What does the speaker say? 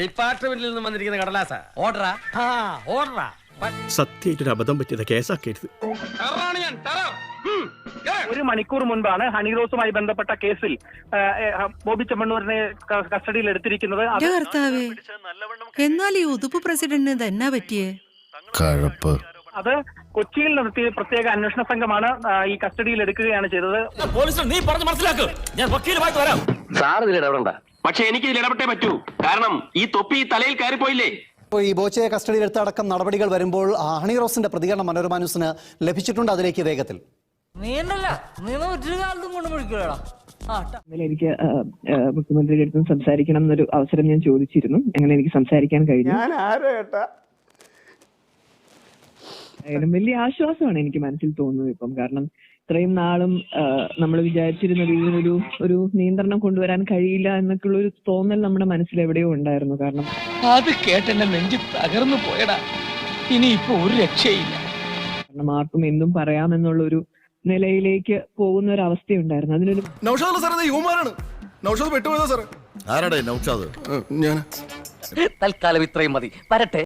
ഡിപ്പാർട്ട്മെന്റിൽ നിന്ന് വന്നിരിക്കുന്ന കടലാസാ. ഓർഡറാ? ആ ഓർഡറാ. സത്യമായിട്ടൊരു അബദ്ധം പറ്റിയത് കേസാക്കരുത്. ഞാൻ ഒരു മണിക്കൂർ മുൻപാണ് ഹണി റോസുമായി ബന്ധപ്പെട്ട കേസിൽ ബോബി ചെമ്മണ്ണൂരിനെ കസ്റ്റഡിയിൽ എടുത്തിരിക്കുന്നത് എന്നാൽ ഈ ഉതുപ്പ് പ്രസിഡന്റിന് തന്നെ പറ്റിയേ? കഴപ്പ്. അത് കൊച്ചിയിൽ നടത്തിയ പ്രത്യേക അന്വേഷണ സംഘമാണ് ഈ കസ്റ്റഡിയിൽ എടുക്കുകയാണ് ചെയ്തത്. പോലീസ് നീ പറഞ്ഞു മനസ്സിലാക്ക്. ഞാൻ വക്കീലുമായിട്ട് വരാം. സാർ ഇതിൽ ഇടപെടണ്ട. പക്ഷെ എനിക്ക് ഇതിൽ ഇടപെട്ടേ പറ്റൂ. കാരണം ഈ തൊപ്പി ഈ തലയിൽ കയറിപ്പോയില്ലേ ഇപ്പോൾ ഈ ബോച്ചയെ കസ്റ്റഡിയിലെടുത്ത അടക്കം നടപടികൾ വരുമ്പോൾ ഹണി റോസിന്റെ പ്രതികരണം മനോരമ ന്യൂസിന് ലഭിച്ചിട്ടുണ്ട് അതിലേക്ക് വേഗത്തിൽ. നീണ്ടല്ല. നീ ഒരു കാലത്തും കൊണ്ട്. ഇന്നലെ എനിക്ക് മുഖ്യമന്ത്രിയുടെ അടുത്തും സംസാരിക്കണം എന്നൊരു അവസരം ഞാൻ ചോദിച്ചിരുന്നു. അങ്ങനെ എനിക്ക് സംസാരിക്കാൻ കഴിഞ്ഞു? ആയാലും വലിയ ആശ്വാസമാണ് എനിക്ക് മനസ്സിൽ തോന്നുന്നത് ഇപ്പം. കാരണം ഇത്രയും നാളും നമ്മൾ വിചാരിച്ചിരുന്നത് ഇതിനൊരു ഒരു നിയന്ത്രണം കൊണ്ടുവരാൻ കഴിയില്ല എന്നൊക്കെയുള്ള ഒരു തോന്നൽ നമ്മുടെ മനസ്സിൽ എവിടെയോ ഉണ്ടായിരുന്നു. കാരണം അത് കേട്ടെന്നെ നെഞ്ച് തകർന്നു പോയടാ. ഇനി ഇപ്പൊ ഒരു രക്ഷയില്ല. കാരണം ആർക്കും എന്തും പറയാമെന്നുള്ള ഒരു നിലയിലേക്ക് പോകുന്ന ഒരു അവസ്ഥയുണ്ടായിരുന്നു. അതിനൊരു നൗഷാദ് സാറേ യുവമാരാണ്. നൗഷാദ് പെട്ടുപോയതാ സാറേ. ആരാടേ നൗഷാദ്? ഞാൻ തൽക്കാലം ഇത്രയും മതി. വരട്ടെ.